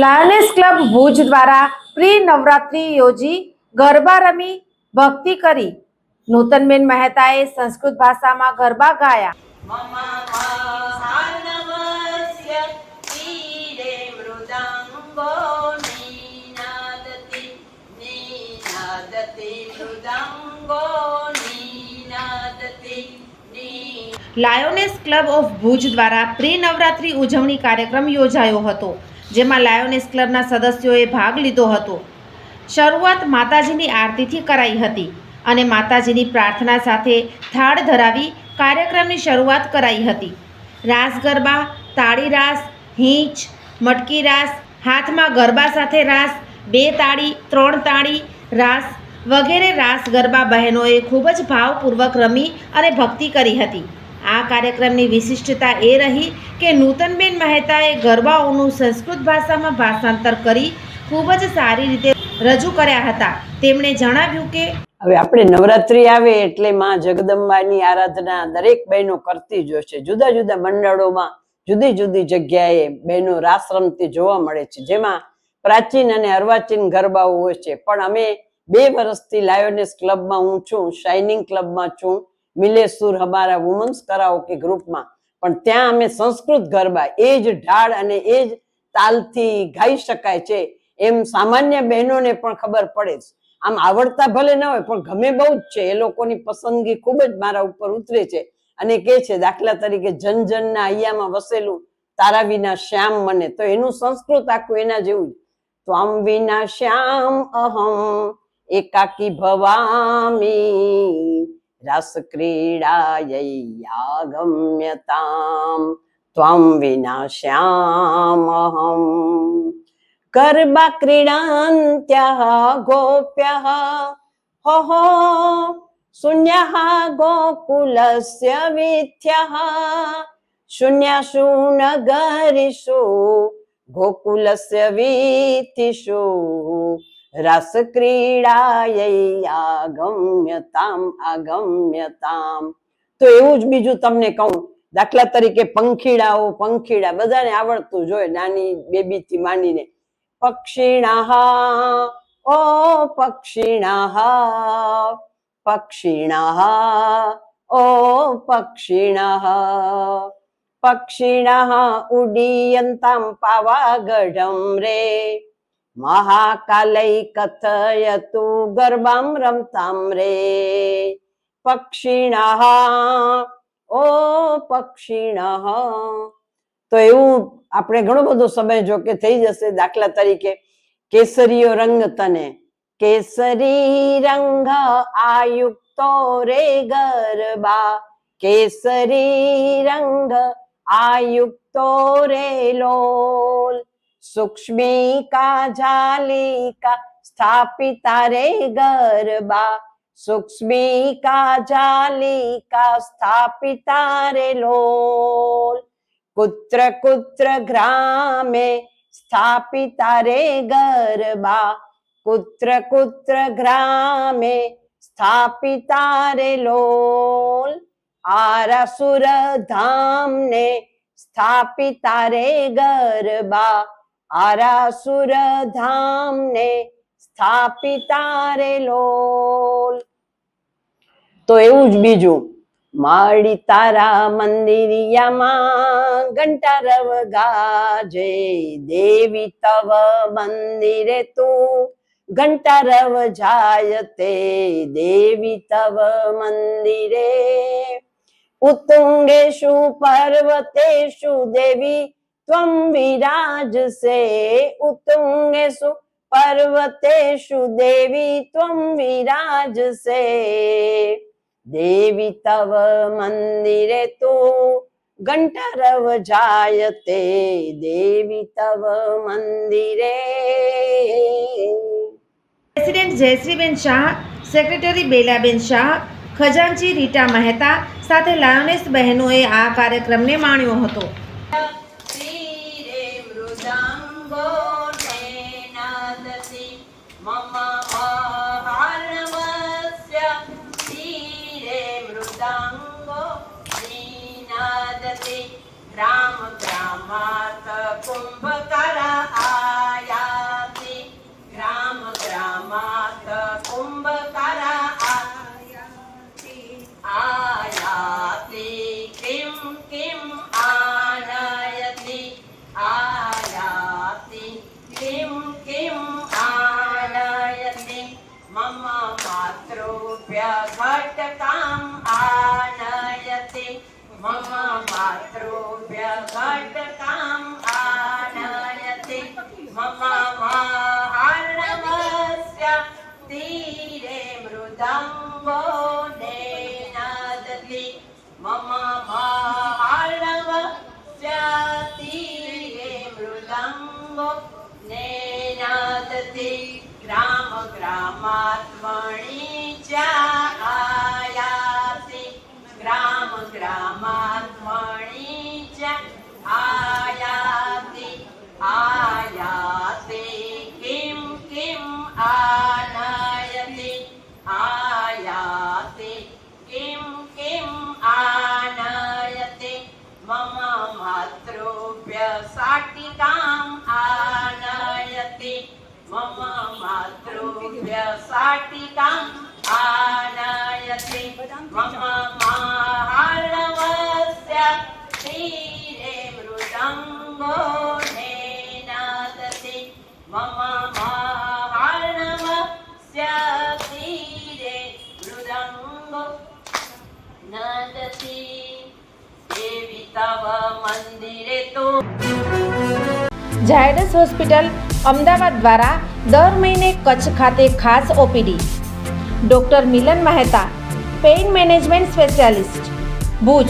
લાયનેસ club Bhuj દ્વારા pre Navratri યોજી ગરબા રમી ભક્તિ કરી. નૂતનબેન મહેતાએ સંસ્કૃત ભાષામાં ગરબા ગાયા. લાયોનેસ ક્લબ ઓફ ભુજ દ્વારા પ્રી નવરાત્રી ઉજવણી કાર્યક્રમ યોજાયો હતો. જેમાં લાયોનેસ ક્લબના સદસ્યોએ ભાગ લીધો હતો. શરૂઆત માતાજીની આરતીથી કરાઈ હતી અને માતાજીની પ્રાર્થના સાથે થાળ ધરાવી કાર્યક્રમની શરૂઆત કરાઈ હતી. રાસ ગરબા, તાળી રાસ, હીંચ, મટકી રાસ, હાથમાં ગરબા સાથે રાસ, બે તાળી, ત્રણ તાળી, રાસ વગેરે રાસ ગરબા બહેનોએ ખૂબ જ ભાવપૂર્વક રમી અને ભક્તિ કરી હતી. આ કાર્યક્રમની વિશિષ્ટતા એ રહી કે નૂતનબેન મહેતાએ ગરબાઓનું સંસ્કૃત ભાષામાં ભાષાંતર કરી ખૂબ જ સારી રીતે રજૂ કર્યા હતા. તેમણે જણાવ્યું કે હવે આપણે નવરાત્રી આવે એટલે માં જગદંબાની આરાધના દરેક બહેનો કરતી જ હોય છે. જુદા જુદા મંડળોમાં જુદી જુદી જગ્યાએ બહેનો રાસ રમતી જોવા મળે છે. જેમાં પ્રાચીન અને અર્વાચીન ગરબાઓ હોય છે. પણ અમે બે વર્ષથી લાયોનેસ ક્લબમાં હું છું શાઇનિંગ ક્લબમાં છું. મિલેસુર હબારા વુમન્સ કરાઓકે ગ્રુપમાં પણ ત્યાં અમે સંસ્કૃત ગરબા, એ જ ઢાળ અને એ જ તાલથી ગાઈ શકાય છે એમ સામાન્ય બહેનોને પણ ખબર પડે છે. આમ આવડતા ભલે ન હોય, પણ ગમે બહુ જ છે. એ લોકોની પસંદગી ખૂબ જ મારા ઉપર ઉતરે છે અને કે છે, દાખલા તરીકે જન જનના અહીંયામાં વસેલું તારા વિના શ્યામ મને. તો એનું સંસ્કૃત આખું એના જેવું જ. ત્વમ વિના શ્યામ અહમ એકાકી ભવામી રસ ક્રીડાયૈયા ગમ્યતામ ત્વમ વિના શ્યામ અહમ ગરબા ક્રીડાન્ત્યઃ ગોપ્યઃ હો શૂન્યઃ ગોકુલસ્ય વિથ્યઃ શૂન્યશુ નગરીષુ ગોકુલસ્ય વીથિષુ રસ ક્રીડાયૈયા ગમ્યતામ આગમ્યતામ. તો એવું જ બીજું તમને કહું. દાખલા તરીકે પંખીડાઓ, પંખીડા બધાને આવડતું જોઈએ નાની બેબી થી માંડીને. પક્ષીણા ઓ પક્ષીણા પક્ષીણા ઓ પક્ષીણા પક્ષીણા ઉડીયંતામ પાવાગઢમ રે. મહાકાલૈ કથયતુ ગરબામ રમતામ રે. પક્ષીણાહ ઓ પક્ષીણઃ. તો એવું આપણે ઘણો બધો સમય જો કે થઈ જશે દાખલા તરીકે, કેસરીયો રંગ તને. કેસરી રંગ આયુક્તો રે ગરબા. કેસરી રંગ આયુક્તો રે લોલ. સૂક્ષ્મિકા જાલિકા સ્થાપિતા રે ગરબા. સૂક્ષ્મિકા જાલિકા સ્થાપિતા રે લોલ. કુત્ર કુત્ર ગ્રામે સ્થાપિતા રે ગરબા. કુત્ર કુત્ર ગ્રામે સ્થાપિતા રે લોલ. આરાસુર ધામને સ્થાપિતા રે ગરબા. આરાસુર ધામને સ્થાપિતા રે લોલ. તો એવું જ બીજું માડી તારા મંદિરિયામાં ઘંટારવ ગાજે, દેવી તવ મંદિરે તું ઘંટારવ જાય તે, દેવી તવ મંદિરે. ઉત્તુંગેશુ પર્વતેષુ દેવી ત્વમ વિરાજસે ઉત્તુંગેશુ પર્વતેષુ દેવી ત્વમ વિરાજસે દેવી તવ મંદિરે તો ગંટરવ જાયતે દેવી તવ મંદિરે પ્રેસિડેન્ટ જયશ્રીબેન શાહ સેક્રેટરી બેલાબેન શાહ ખજાનચી રીટા મહેતા સાથે લાયોનેસ બહેનોએ આ કાર્યક્રમને માણ્યો હતો મૃદાંગો નેનાદતિ મમ મહાર્ણવસ્ય તીરે મૃદાંગો નીનાદતિ ગ્રામ ગ્રામાત કુંભકર મમ માતૃભ્ય ઘટ કામ આનયતિ મમ મહાર્ણવસ્ય તીરે મૃદંગો દેનાદતિ મમ મહાર્ણવસ્ય તીરે મૃદંગો દેનાદતિ ગ્રામ ગ્રામાત્મણી ચ આ ग्राम ग्रामात्मणि च आयाति आयाति किं किम् आनयति आयाति किं किम् आनयति मम मातृभ्य शाटिकाम् आनयति मम मातृभ्य शाटिकाम् आनयति मम महार्णवस्य तीरे मृदङ्गो नेनादति मम महार्णवस्य तीरे मृदङ्गो नदति देवी तव मन्दिरे तु ઝાયડસ હોસ્પિટલ અમદાવાદ દ્વારા દર મહિને કચ્છ ખાતે ખાસ OPD doctor Milan Mehta pain management specialist Bhuj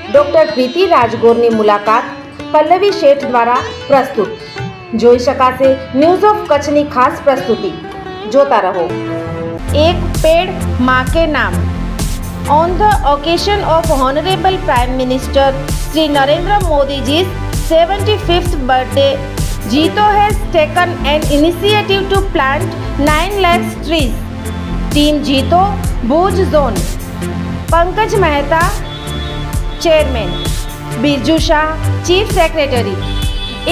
doctor પ્રીતિ રાજગોરની મુલાકાત પલ્લવી શેઠ દ્વારા પ્રસ્તુત જોઈ શકાશે ન્યૂઝ ઓફ કચ્છની ખાસ પ્રસ્તુતિ જોતા રહો એક પેડ માં કે નામ On the occasion of Honorable Prime Minister Sri Narendra Modi's 75th birthday, Jito has taken an initiative to plant 9 lakhs trees. Team Jito, Bhuj Zone. Pankaj Mehta, Chairman. Birju Shah chief secretary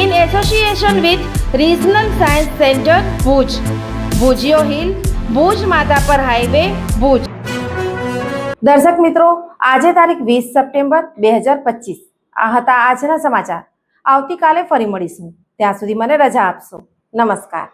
in association with regional science centre Bhuj Bhujiyo hill Bhuj માતા પર highway Bhuj દર્શક મિત્રો, આજે તારીખ વીસ September બે હજાર પચીસ. આ હતા આજના સમાચાર. આવતીકાલે ફરી મળીશું. ત્યાં સુધી મને રજા આપશો. નમસ્કાર.